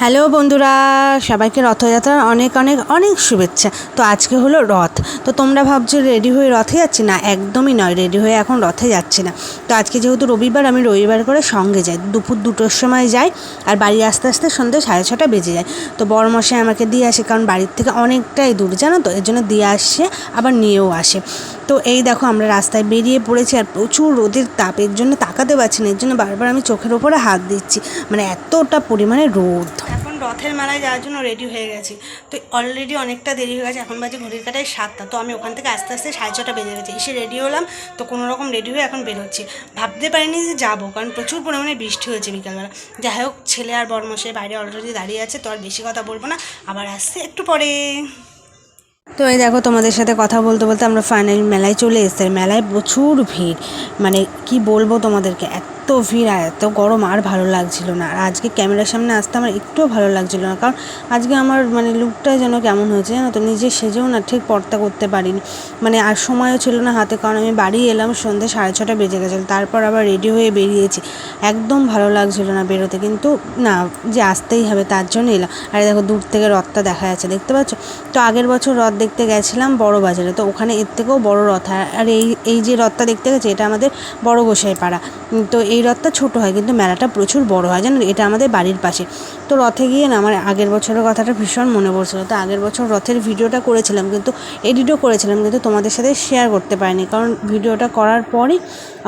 Hello বন্ধুরা, সবাইকে রথযাত্রার অনেক অনেক অনেক শুভেচ্ছা। তো আজকে হলো রথ। তো তোমরা ভাবছ রেডি হয়ে রথে যাচ্ছি? না, একদমই নয়, রেডি হয়ে এখন রথে যাচ্ছি না। তো আজকে যেহেতু রবিবার, আমি রবিবার করে সঙ্গে যাই। দুপুর দুটোর সময় যাই আর বাড়ি আসতে আসতে সন্ধ্যে সাড়ে ছটা বেজে যায়। তো বড়মশাই আমাকে দিয়ে আসে, কারণ বাড়ির থেকে অনেকটাই দূর, জানো তো? এর জন্য দিয়ে আসছে আবার নিয়েও আসে। তো এই দেখো আমরা রাস্তায় বেরিয়ে পড়েছি আর প্রচুর রোদের তাপের জন্য তাকাতে পারছি না, এর জন্য বারবার আমি চোখের ওপরে হাত দিচ্ছি। মানে এতটা পরিমাণে রোদ। এখন রথের মেলায় যাওয়ার জন্য রেডি হয়ে গেছি। তো অলরেডি অনেকটা দেরি হয়ে গেছে, এখন বাজে ঘড়ির কাটায় সাতটা। তো আমি ওখান থেকে আস্তে আস্তে সাড়ে ছটা বেজে গেছে। এসে রেডি হলাম, তো কোনো রকম রেডি হয়ে এখন বেরোচ্ছি। ভাবতে পারিনি যে যাব, কারণ প্রচুর পরিমাণে বৃষ্টি হয়েছে বিকালবেলা। যাই হোক, ছেলে আর বড়মশাই বাইরে অলরেডি দাঁড়িয়ে আছে, তো আর বেশি কথা বলব না। আবার আসছে একটু পরে। তো এই দেখো তোমাদের সাথে কথা বলতে বলতে আমরা ফাইনালি মেলায় চলে এসেছি। মেলায় প্রচুর ভিড়। মানে কি বলব তোমাদেরকে, এত ভিড় আর এত গরম আর ভালো লাগছিল না। আর আজকে ক্যামেরার সামনে আসতে আমার একটুও ভালো লাগছিল না। কারণ আজকে আমার মানে লুকটা যেন কেমন হয়েছে জানো তো? নিজে সেজেও না ঠিক পর্তা করতে পারিনি। মানে আর সময়ও ছিল না হাতে। কারণ আমি বাড়ি এলাম সন্ধ্যে সাড়ে ছটা বেজে গেছিল। তারপর আবার রেডি হয়ে বেরিয়েছি। একদম ভালো লাগছিল না বেরোতে। কিন্তু না, যে আসতেই হবে তার জন্য এলাম। আর দেখো, দূর থেকে রথটা দেখা যাচ্ছে। দেখতে পাচ্ছ? তো আগের বছর রথ দেখতে গেছিলাম বড় বাজারে তো ওখানে এর থেকেও বড় রথ। আর এই এই যে রথটা দেখতে গেছে, এটা আমাদের বড় গোসাই পাড়া তো এই রথটা ছোট হয়, কিন্তু মেলাটা প্রচুর বড় হয় জানো এটা আমাদের বাড়ির পাশে। তো রথে গিয়ে না, আমার আগের বছরের কথাটা ভীষণ মনে পড়ছিল। তো আগের বছর রথের ভিডিওটা করেছিলাম, কিন্তু এডিটও করেছিলাম, কিন্তু তোমাদের সাথে শেয়ার করতে পারিনি। কারণ ভিডিওটা করার পরই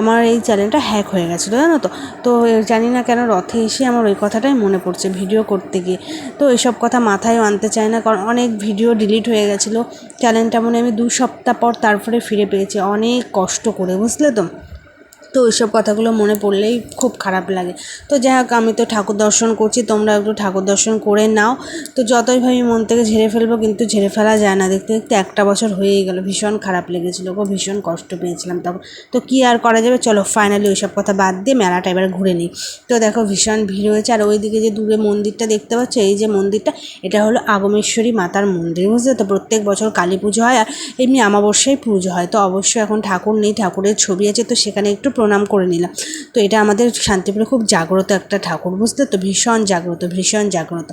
আমার এই চ্যানেলটা হ্যাক হয়ে গেছিল, জানো তো? তো জানি না কেন রথে এসে আমার ওই কথাটাই মনে পড়ছে ভিডিও করতে গিয়ে। তো এইসব কথা মাথায় আনতে চায় না, কারণ অনেক ভিডিও ডিলিট হয়ে গেছিল। চ্যানেলটা মনে আমি দু সপ্তাহ পর তারপরে ফিরে পেয়েছি। অনেক কষ্ট করে, বুঝলে তো? তো ওইসব কথাগুলো মনে পড়লেই খুব খারাপ লাগে। তো যাই হোক, আমি তো ঠাকুর দর্শন করছি, তোমরা একটু ঠাকুর দর্শন করে নাও। তো যতই ভাবি মন থেকে ঝেড়ে ফেলব, কিন্তু ঝেড়ে ফেলা যায় না। দেখতে দেখতে একটা বছর হয়েই গেল, ভীষণ খারাপ লেগেছিলো গো, ভীষণ কষ্ট পেয়েছিলাম তখন। তো কী আর করা যাবে? চলো ফাইনালি ওইসব কথা বাদ দিয়ে মেলাটা এবার ঘুরে নিই। তো দেখো ভীষণ ভিড় হয়েছে, আর ওইদিকে যে দূরে মন্দিরটা দেখতে পাচ্ছ, এই যে মন্দিরটা, এটা হলো আগমেশ্বরী মাতার মন্দির, বুঝলে তো? প্রত্যেক বছর কালী পুজো হয়, আর এমনি আমাবস্যায় পুজো হয়। তো অবশ্যই এখন ঠাকুর নেই, ঠাকুরের ছবি আছে, তো সেখানে একটু প্রণাম করে নিলাম। তো এটা আমাদের শান্তিপুরে খুব জাগ্রত একটা ঠাকুর বুঝতে তো? ভীষণ জাগ্রত ভীষণ জাগ্রত।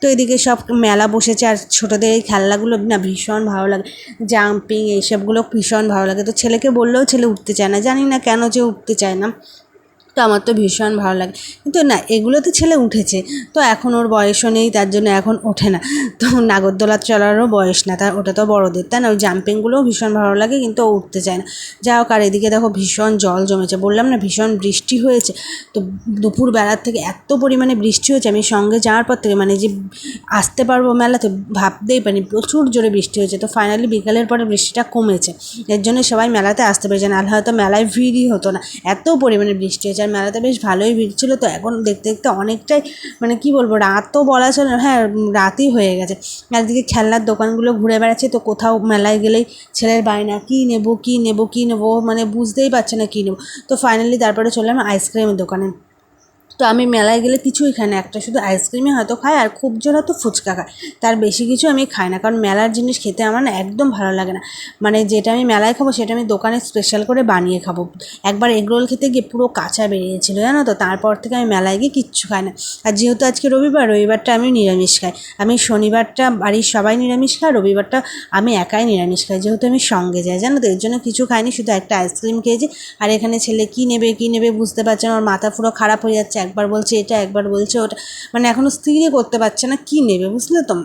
তো এদিকে সব মেলা বসেছে আর ছোটোদের এই খেলাগুলো না ভীষণ ভালো লাগে। জাম্পিং এইসবগুলো ভীষণ ভালো লাগে। তো ছেলেকে বললেও ছেলে উঠতে চায় না। জানি না কেন যে উঠতে চায় না। তো আমার তো ভীষণ ভালো লাগে। কিন্তু না এগুলোতে ছেলে উঠেছে, তো এখন ওর বয়সও নেই, তার জন্য এখন ওঠে না। তো নাগরদোলা চলারও বয়স না, তার ওটা তো বড়দের, তাই না? ওই জাম্পিংগুলোও ভীষণ ভালো লাগে, কিন্তু ও উঠতে চায় না। যা হোক, আর এদিকে দেখো ভীষণ জল জমেছে, বললাম না ভীষণ বৃষ্টি হয়েছে, তো দুপুর বেলার থেকে এত পরিমাণে বৃষ্টি হয়েছে, আমি সঙ্গে যাওয়ার পর থেকে মানে যে আসতে পারব মেলাতে ভাবতেই পারিনি, প্রচুর জোরে বৃষ্টি হয়েছে, তো ফাইনালি বিকালের পরে বৃষ্টিটা কমেছে। এর জন্য সবাই মেলাতে আসতে পেরেছে, নাহলে হয়তো মেলায় ভিড়ই হতো না। এত পরিমাণে বৃষ্টি হয়েছে আর মেলাতে বেশ ভালোই ভিড় ছিল। তো এখন দেখতে দেখতে অনেকটাই মানে কি বলব রাতও বলা চলে হ্যাঁ রাতই হয়ে গেছে। একদিকে খেলনার দোকানগুলো ঘুরে বেড়াচ্ছে, তো কোথাও মেলায় গেলেই ছেলের বায়না, কী নেব কী নেব কী নেব মানে বুঝতেই পারছে না কী নেব। তো ফাইনালি তারপরে চললাম আইসক্রিমের দোকানে। তো আমি মেলায় গেলে কিছুই খাই না। একটা শুধু আইসক্রিমই হয়তো খাই আর খুব জোর হয়তো ফুচকা খাই। তার বেশি কিছু আমি খাই না কারণ মেলার জিনিস খেতে আমার না একদম ভালো লাগে না। মানে যেটা আমি মেলায় খাব সেটা আমি দোকানে স্পেশাল করে বানিয়ে খাব। একবার এগরোল খেতে গিয়ে পুরো কাঁচা বেরিয়েছিলো, জানো তো? তারপর থেকে আমি মেলায় গিয়ে কিচ্ছু খাই না। আর যেহেতু আজকে রবিবার, রবিবারটা আমি নিরামিষ খাই। আমি শনিবারটা বাড়ির সবাই নিরামিষ খাই রবিবারটা আমি একাই নিরামিষ খাই। যেহেতু আমি সঙ্গে যাই, জানো তো? এর জন্য কিছু খাইনি, শুধু একটা আইসক্রিম খেয়েছি। আর এখানে ছেলে কী নেবে কী নেবে বুঝতে পারছে আমার মাথা পুরো খারাপ হয়ে যাচ্ছে। একবার বলছে, এটা একবার বলছে, ওটা মানে এখনও স্থিরই করতে পারছে না, কী নেবে বুঝলে তো?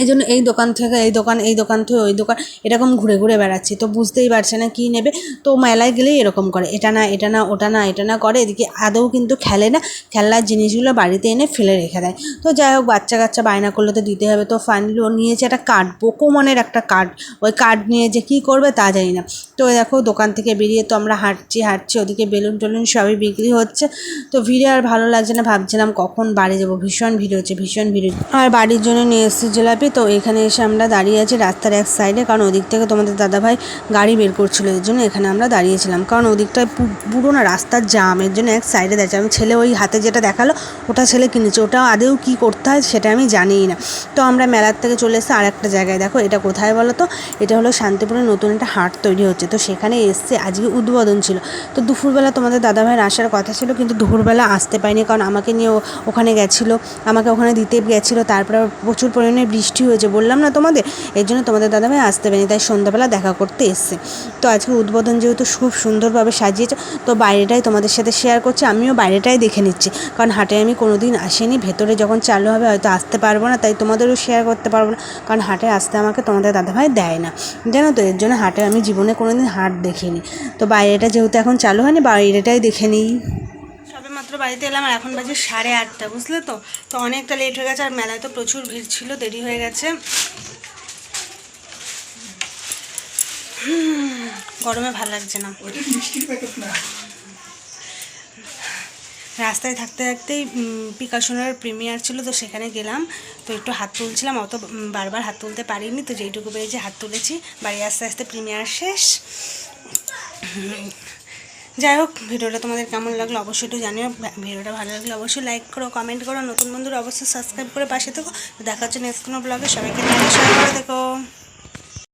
এই জন্য এই দোকান থেকে এই দোকান এই দোকান থেকে ওই দোকান, এরকম ঘুরে ঘুরে বেড়াচ্ছি। তো বুঝতেই পারছে না কী নেবে। তো মেলায় গেলেই এরকম করে, এটা না এটা না, ওটা না, এটা না করে, এদিকে আদৌ কিন্তু খেলে না খেলনার জিনিসগুলো বাড়িতে এনে ফেলে রেখে দেয়। তো যাই হোক, বাচ্চা কাচ্চা বায়না করলে তো দিতে হবে। তো ফাইনালি ও নিয়েছে একটা কার্ড পোকোমনের একটা কার্ড ওই কার্ড নিয়ে যে কী করবে তা জানি না। তো দেখো, দোকান থেকে বেরিয়ে তো আমরা হাঁটছি হাঁটছি, ওদিকে বেলুন টেলুন সবই বিক্রি হচ্ছে। তো ভিড়ে আর ভালো লাগছে না, ভাবছিলাম কখন বাড়ি যাব। ভীষণ ভিড় হচ্ছে, ভীষণ ভিড়। আর বাড়ির জন্য নিয়ে এসেছি জিলাপি। তো এখানে এসে আমরা দাঁড়িয়ে আছি রাস্তার এক সাইডে কারণ ওদিক থেকে তোমাদের দাদাভাই গাড়ি বের করছিল, এর জন্য এখানে আমরা দাঁড়িয়েছিলাম। কারণ ওদিকটায় পুরো না রাস্তার জাম এর জন্য এক সাইডে দাঁড়িয়েছি। আমি ছেলে ওই হাতে যেটা দেখাল, ওটা ছেলে কিনেছে। ওটা আদেও কী করতে হয় সেটা আমি জানিই না। তো আমরা মেলার থেকে চলে এসে আর একটা জায়গায়, দেখো এটা কোথায় বলো তো? এটা হলো শান্তিপুরে নতুন একটা হাট তৈরি হচ্ছে। তো সেখানে এসছে, আজকে উদ্বোধন ছিল। তো দুপুরবেলা তোমাদের দাদাভাইয়ের আসার কথা ছিল, কিন্তু দুপুরবেলা আসতে পারিনি। কারণ আমাকে নিয়ে ওখানে গেছিল, আমাকে ওখানে দিতে গেছিল। তারপরে প্রচুর পরিমাণে বৃষ্টি হয়েছে, বললাম না তোমাদের? এর জন্য তোমাদের দাদাভাই আসতে পারেনি, তাই সন্ধ্যাবেলা দেখা করতে এসছে। তো আজকে উদ্বোধন যেহেতু খুব সুন্দরভাবে সাজিয়েছে, তো বাইরেটাই তোমাদের সাথে শেয়ার করছি, আমিও বাইরেটাই দেখে নিচ্ছি। কারণ হাটে আমি কোনো দিন আসিনি, ভেতরে যখন চালু হবে হয়তো আসতে পারব না, তাই তোমাদেরও শেয়ার করতে পারব না। কারণ হাটে আসতে আমাকে তোমাদের দাদাভাই দেয় না। জানো তো, এর জন্য হাটে আমি জীবনে কোনো দিন হাট দেখিনি। তো বাইরেটা যেহেতু এখন চালু হয়নি, বাইরেটাই দেখে নিই। বাড়িতে এলাম আর এখন বাজে সাড়ে আটটা বুঝলে তো? তো অনেকটা লেট হয়ে গেছে আর মেলায় তো প্রচুর ভিড় ছিল দেরি হয়ে গেছে। গরমে ভালো লাগছে না। রাস্তায় থাকতে থাকতেই পিকাশোনার প্রিমিয়ার ছিল তো সেখানে গেলাম। তো একটু হাত তুলছিলাম অত বারবার হাত তুলতে পারিনি তো যেইটুকু পেরেছি হাত তুলেছি। বাড়ি আস্তে আস্তে প্রিমিয়ার শেষ। যাই হোক, ভিডিওটা তোমাদের কেমন লাগল অবশ্যই একটু জানিও। ভিডিওটা ভালো লাগলে অবশ্যই লাইক করো কমেন্ট করো। নতুন বন্ধুরা অবশ্যই সাবস্ক্রাইব করে পাশে থেকো। দেখা হচ্ছে নেক্সট কোনো ব্লগে সবাইকে শেয়ার করে